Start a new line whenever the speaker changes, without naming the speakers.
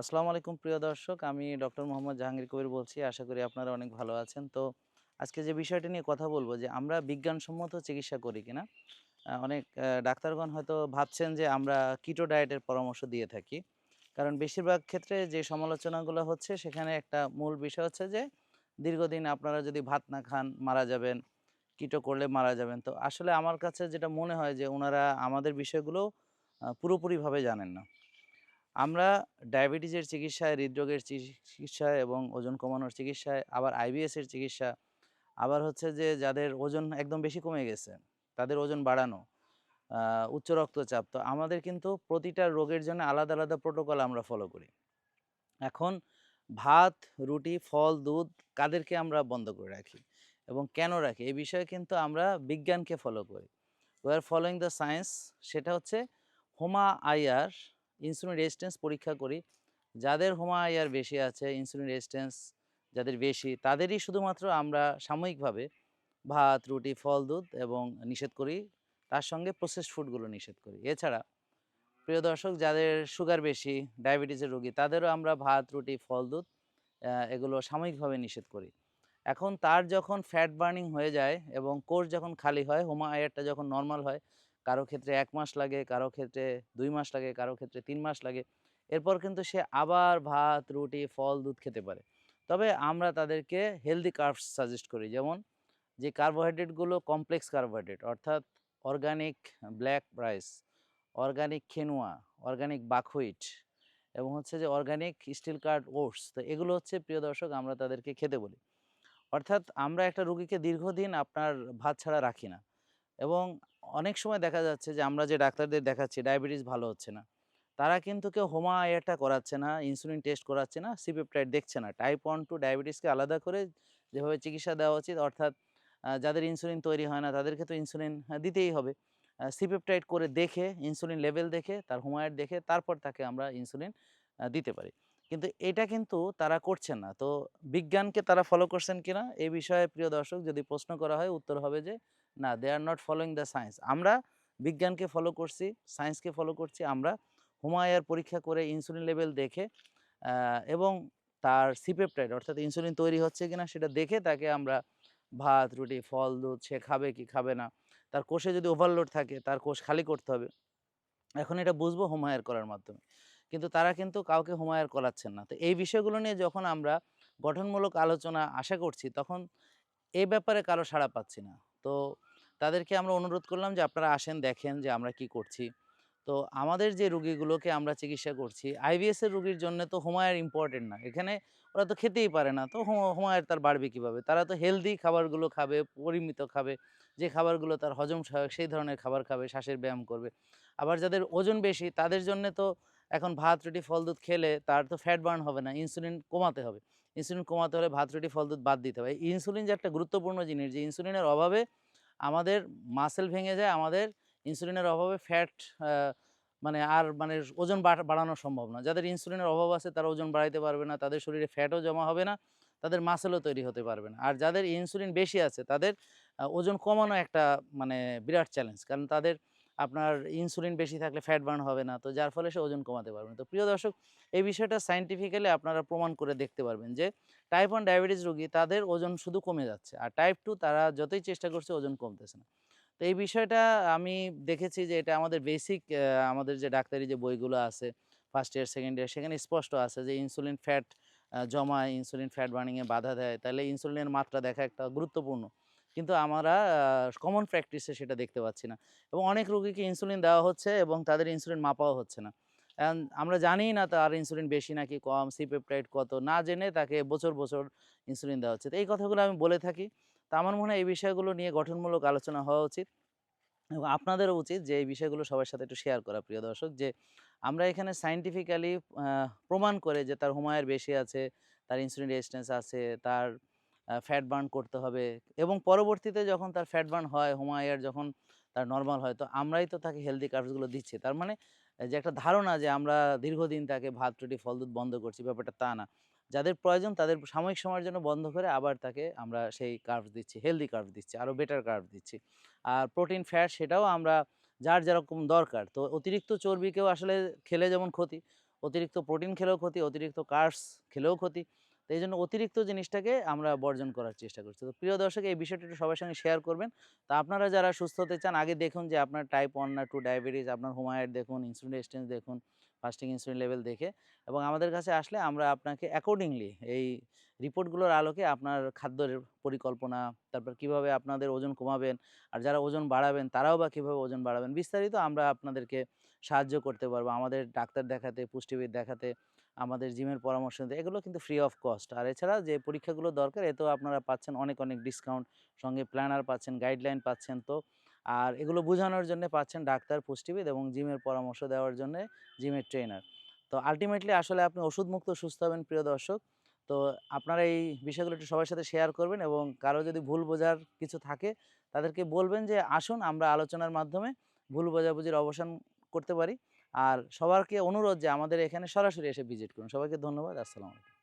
আসসালামু আলাইকুম প্রিয় দর্শক, আমি ডক্টর মোহাম্মদ জাহাঙ্গীর কবির বলছি। আশা করি আপনারা অনেক ভালো আছেন। তো আজকে যে বিষয়টা নিয়ে কথা বলব যে, আমরা বিজ্ঞানসম্মত চিকিৎসা করি কিনা? অনেক ডাক্তারগণ হয়তো ভাবছেন যে, আমরা কিটো ডায়েটের পরামর্শ দিয়ে থাকি। কারণ বেশিরভাগ ক্ষেত্রে যে সমালোচনাগুলো হচ্ছে, সেখানে একটা মূল বিষয় হচ্ছে যে, দীর্ঘদিন আপনারা যদি ভাত না খান, মারা যাবেন কিটো করলে মারা যাবেন। তো আসলে আমার কাছে যেটা মনে হয় যে, ওনারা আমাদের বিষয়গুলো পুরোপুরিভাবে জানেন না। আমরা ডায়াবেটিসের চিকিৎসায়, হৃদরোগের চিকিৎসায় এবং ওজন কমানোর চিকিৎসায়, আবার আইবিএস এর চিকিৎসা, আবার হচ্ছে যে যাদের ওজন একদম বেশি কমে গেছে, তাদের ওজন বাড়ানো উচ্চ রক্তচাপ, তো আমাদের কিন্তু প্রতিটা রোগের জন্য আলাদা আলাদা প্রোটোকল আমরা ফলো করি। এখন ভাত, রুটি, ফল, দুধ কাদেরকে আমরা বন্ধ করে রাখি এবং কেন রাখি? এই বিষয়ে কিন্তু আমরা বিজ্ঞানকে ফলো করি। আর ফলোয়িং দ্য সায়েন্স সেটা হচ্ছে হোমা আইআর ইনসুলিন রেজিস্ট্যান্স পরীক্ষা করি। যাদের হোমা আইআর বেশি আছে ইনসুলিন রেজিস্ট্যান্স যাদের বেশি, তাদেরই শুধুমাত্র আমরা সাময়িকভাবে ভাত, রুটি, ফল, দুধ এবং নিষেধ করি। তার সঙ্গে প্রসেসড ফুডগুলো নিষেধ করি। এছাড়া প্রিয় দর্শক, যাদের সুগার বেশি ডায়াবেটিসের রোগী, তাদেরও আমরা ভাত, রুটি, ফল, দুধ এগুলো সাময়িকভাবে নিষেধ করি। এখন তার যখন ফ্যাট বার্নিং হয়ে যায় এবং কোষ যখন খালি হয় হোমা আয়ারটা যখন নর্মাল হয় কারও ক্ষেত্রে এক মাস লাগে, কারও ক্ষেত্রে দুই মাস লাগে, কারও ক্ষেত্রে তিন মাস লাগে। এরপর কিন্তু সে আবার ভাত, রুটি, ফল, দুধ খেতে পারে। তবে আমরা তাদেরকে হেলদি কার্বস সাজেস্ট করি। যেমন যে কার্বোহাইড্রেটগুলো কমপ্লেক্স কার্বোহাইড্রেট অর্থাৎ organic black rice organic quinoa organic buckwheat এবং হচ্ছে যে অর্গানিক স্টিল কার্ড ওটস তো এগুলো হচ্ছে প্রিয় দর্শক, আমরা তাদেরকে খেতে বলি। অর্থাৎ আমরা একটা রুগীকে দীর্ঘদিন আপনার ভাত ছাড়া রাখি না এবং অনেক সময় দেখা যাচ্ছে যে, আমরা যে ডাক্তারদের দেখাচ্ছি, ডায়াবেটিস ভালো হচ্ছে না। তারা কিন্তু কেউ হোমা আয়ারটা করাচ্ছে না, ইনসুলিন টেস্ট করাচ্ছে না, সিপেপটাইড দেখছে না। টাইপ ওয়ান টু ডায়াবেটিসকে আলাদা করে যেভাবে চিকিৎসা দেওয়া উচিত, অর্থাৎ যাদের ইনসুলিন তৈরি হয় না, তাদেরকে তো ইনসুলিন দিতেই হবে। সিপেপটাইড করে দেখে, ইনসুলিন লেভেল দেখে, তার হোমায়ার দেখে, তারপর তাকে আমরা ইনসুলিন দিতে পারি। কিন্তু এটা কিন্তু তারা করছেন না। তো বিজ্ঞানকে তারা ফলো করছেন কিনা এই বিষয়ে প্রিয় দর্শক যদি প্রশ্ন করা হয়, উত্তর হবে যে না they are not following the science আমরা বিজ্ঞানকে ফলো করছি সায়েন্সকে ফলো করছি, আমরা হুমায়ার পরীক্ষা করে ইনসুলিন লেভেল দেখে এবং তার সিপেপটাইড অর্থাৎ ইনসুলিন তৈরি হচ্ছে কিনা সেটা দেখে তাকে আমরা ভাত, রুটি, ফল, দুধ, সে খাবে কি খাবে না, তার কোষে যদি ওভারলোড থাকে, তার কোষ খালি করতে হবে। এখন এটা বুঝব হোমায়ার করার মাধ্যমে। কিন্তু তারা কিন্তু কাউকে হোমায়ার করাচ্ছেন না। তো এই বিষয়গুলো নিয়ে যখন আমরা গঠনমূলক আলোচনা আশা করছি, তখন এই ব্যাপারে কারও সাড়া পাচ্ছি না। তো তাদেরকে আমরা অনুরোধ করলাম যে, আপনারা আসেন, দেখেন যে আমরা কি করছি। তো আমাদের যে রুগীগুলোকে আমরা চিকিৎসা করছি আইবিএস এর রুগীর জন্য তো হোমায়ার ইম্পর্টেন্ট না। এখানে ওরা তো খেতেই পারে না। তো হোম- হোমায়ার তার বাড়বে কীভাবে? তারা তো হেলদি খাবারগুলো খাবে, পরিমিত খাবে। যে খাবারগুলো তার হজম সহায়ক, সেই ধরনের খাবার খাবে, শ্বাসের ব্যায়াম করবে। আবার যাদের ওজন বেশি, তাদের জন্য তো এখন ভাত, রুটি, ফল, দুধ খেলে তার তো ফ্যাট বার্ন হবে না ইনসুলিন কমাতে হবে। ইনসুলিন কমাতে হলে ভাত, রুটি, ফল, দুধ বাদ দিতে হবে। ইনসুলিন যে একটা গুরুত্বপূর্ণ জিনিস, যে ইনসুলিনের অভাবে আমাদের মাসেল ভেঙে যায়, আমাদের ইনসুলিনের অভাবে ফ্যাট মানে আর মানে ওজন বাড়ানো সম্ভব না। যাদের ইনসুলিনের অভাব আছে তারা ওজন বাড়াইতে পারবে না, তাদের শরীরে ফ্যাটও জমা হবে না, তাদের মাসেলও তৈরি হতে পারবে না। আর যাদের ইনসুলিন বেশি আছে তাদের ওজন কমানো একটা মানে বিরাট চ্যালেঞ্জ কারণ তাদের আপনার ইনসুলিন বেশি থাকলে ফ্যাট বার্ন হবে না। তো যার ফলে সে ওজন কমাতে পারবে তো প্রিয় দর্শক, এই বিষয়টা সাইন্টিফিক্যালি আপনারা প্রমাণ করে দেখতে পারবেন যে টাইপ ওয়ান ডায়াবেটিস রোগী তাদের ওজন শুধু কমে যাচ্ছে আর টাইপ টু তারা যতই চেষ্টা করছে ওজন কমতেছে না। তো এই বিষয়টা আমি দেখেছি যে এটা আমাদের বেসিক আমাদের যে ডাক্তারি যে বইগুলো আছে ফার্স্ট ইয়ার সেকেন্ড ইয়ার সেখানে স্পষ্ট আছে যে ইনসুলিন ফ্যাট জমায় ইনসুলিন ফ্যাট বার্নিংয়ে বাধা দেয়। তাহলে ইনসুলিনের মাত্রা দেখা একটা গুরুত্বপূর্ণ। কিন্তু আমরা কমন প্র্যাকটিসে সেটা দেখতে পাচ্ছি না। এবং অনেক রোগীকে ইনসুলিন দেওয়া হচ্ছে এবং তাদের ইনসুলিন মাপাও হচ্ছে না। আমরা জানি না তার ইনসুলিন বেশি নাকি কম সি পেপটাইড কত, না জেনে তাকে বছর বছর ইনসুলিন দেওয়া হচ্ছে। তো এই কথাগুলো আমি বলে থাকি। তো আমার মনে হয় এই বিষয়গুলো নিয়ে গঠনমূলক আলোচনা হওয়া উচিত। এবং আপনাদেরও উচিত যে এই বিষয়গুলো সবার সাথে একটু শেয়ার করা, প্রিয় দর্শক, যে আমরা এখানে সাইন্টিফিক্যালি প্রমাণ করে যে তার হুমায়ের বেশি আছে, তার ইনসুলিন রেজিস্ট্যান্স আছে, তার ফ্যাট বার্ন করতে হবে। এবং পরবর্তীতে যখন তার ফ্যাট বার্ন হয় হোমায়ার যখন তার নর্মাল হয়, তো আমরাই তো তাকে হেলদি কার্বসগুলো দিচ্ছি। তার মানে যে একটা ধারণা যে আমরা দীর্ঘদিন তাকে ভাত, রুটি, ফল, দুধ বন্ধ করছি, ব্যাপারটা তা না। যাদের প্রয়োজন তাদের সাময়িক সময়ের জন্য বন্ধ করে আবার তাকে আমরা সেই কার্ভস দিচ্ছি হেলদি কার্ভস দিচ্ছি আরও বেটার কার্ভ দিচ্ছি। আর প্রোটিন ফ্যাট সেটাও আমরা যার যেরকম দরকার। তো অতিরিক্ত চর্বিকেও আসলে খেলে যেমন ক্ষতি, অতিরিক্ত প্রোটিন খেলেও ক্ষতি, অতিরিক্ত কার্বস খেলেও ক্ষতি। তো এই জন্য অতিরিক্ত জিনিসটাকে আমরা বর্জন করার চেষ্টা করছি। তো প্রিয় দর্শক, এই বিষয়টি একটু সবার সঙ্গে শেয়ার করবেন। তা আপনারা যারা সুস্থ হতে চান, আগে দেখুন যে আপনার টাইপ ওয়ান না টু ডায়াবেটিস আপনার হোমায়াইড দেখুন ইনসুলিন রেজিস্ট্যান্স দেখুন ফাস্টিং ইনসুলিন লেভেল দেখে এবং আমাদের কাছে আসলে আমরা আপনাকে অ্যাকর্ডিংলি এই রিপোর্টগুলোর আলোকে আপনার খাদ্যের পরিকল্পনা, তারপর কীভাবে আপনাদের ওজন কমাবেন আর যারা ওজন বাড়াবেন তারাও বা কীভাবে ওজন বাড়াবেন বিস্তারিত আমরা আপনাদেরকে সাহায্য করতে পারব। আমাদের ডাক্তার দেখাতে, পুষ্টিবিদ দেখাতে, আমাদের জিমের পরামর্শ দিতে এগুলো কিন্তু ফ্রি অফ কস্ট আর এছাড়া যে পরীক্ষাগুলো দরকার, এতেও আপনারা পাচ্ছেন অনেক অনেক ডিসকাউন্ট সঙ্গে প্ল্যানার পাচ্ছেন গাইডলাইন পাচ্ছেন। তো আর এগুলো বোঝানোর জন্য পাচ্ছেন ডাক্তার, পুষ্টিবিদ এবং জিমের পরামর্শ দেওয়ার জন্য জিমের ট্রেনার। তো আলটিমেটলি আসলে আপনি ওষুধমুক্ত সুস্থ হবেন, প্রিয় দর্শক। তো আপনারা এই বিষয়গুলো একটু সবার সাথে শেয়ার করবেন এবং কারও যদি ভুল বোঝার কিছু থাকে, তাদেরকে বলবেন যে, আসুন, আমরা আলোচনার মাধ্যমে ভুল বোঝাবুঝির অবসান করতে পারি। আর সবারকে অনুরোধ যে, আমাদের এখানে সরাসরি এসে ভিজিট করুন। সবাইকে ধন্যবাদ। আসসালামু আলাইকুম।